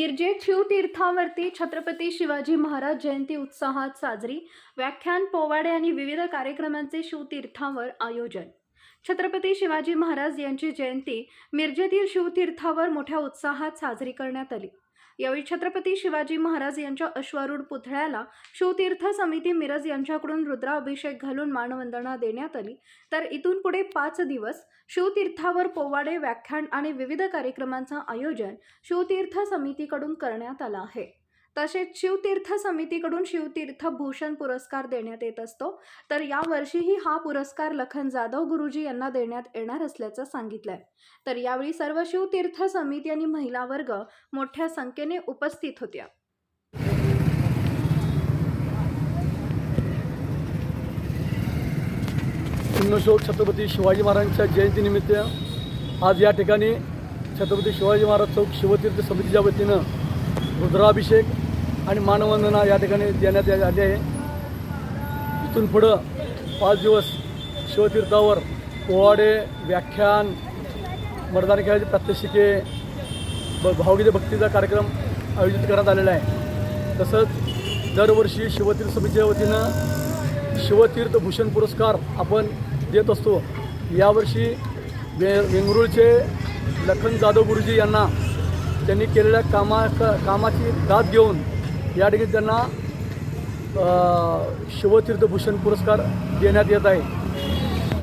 मिरजेत शिवतीर्थावरती छत्रपती शिवाजी महाराज जयंती उत्साहात साजरी. व्याख्यान पोवाडे आणि विविध कार्यक्रमांचे शिवतीर्थावर आयोजन. छत्रपती शिवाजी महाराज यांची जयंती मिरजेतील शिवतीर्थावर मोठ्या उत्साहात साजरी करण्यात आली. यावेळी छत्रपती शिवाजी महाराज यांच्या अश्वारूढ पुतळ्याला शिवतीर्थ समिती मिरज यांच्याकडून रुद्राभिषेक घालून मानवंदना देण्यात आली. तर इथून पुढे पाच दिवस शिवतीर्थावर पोवाडे व्याख्यान आणि विविध कार्यक्रमांचं आयोजन शिवतीर्थ समितीकडून करण्यात आलं आहे. तसेच शिवतीर्थ समितीकडून शिवतीर्थ भूषण पुरस्कार देण्यात येत असतो. तर यावर्षीही हा पुरस्कार लखन जाधव गुरुजी यांना देण्यात येणार असल्याचं सांगितलंय. तर यावेळी सर्व शिवतीर्थ समिती आणि महिला वर्ग मोठ्या संख्येने उपस्थित होत्या. पुण्यश्लोक छत्रपती शिवाजी महाराजांच्या जयंतीनिमित्त आज या ठिकाणी छत्रपती शिवाजी महाराज चौक शिवतीर्थ समितीच्या वतीनं रुद्राभिषेक आणि मानवंदना या ठिकाणी देण्यात या- आली आहे. इथून पुढं पाच दिवस शिवतीर्थावर पोवाडे व्याख्यान मर्दानी खेळाचे प्रात्यक्षिके ब भावगीते भक्तीचा कार्यक्रम आयोजित करण्यात आलेला आहे. तसंच दरवर्षी शिवतीर्थ समितीच्या वतीनं शिवतीर्थ भूषण पुरस्कार आपण देत असतो. यावर्षी वे वेंगरुळचे लखन जाधव गुरुजी यांना त्यांनी केलेल्या कामा कामाची दाद घेऊन या ठिकाणी त्यांना शिवतीर्थभूषण पुरस्कार देण्यात येत आहे.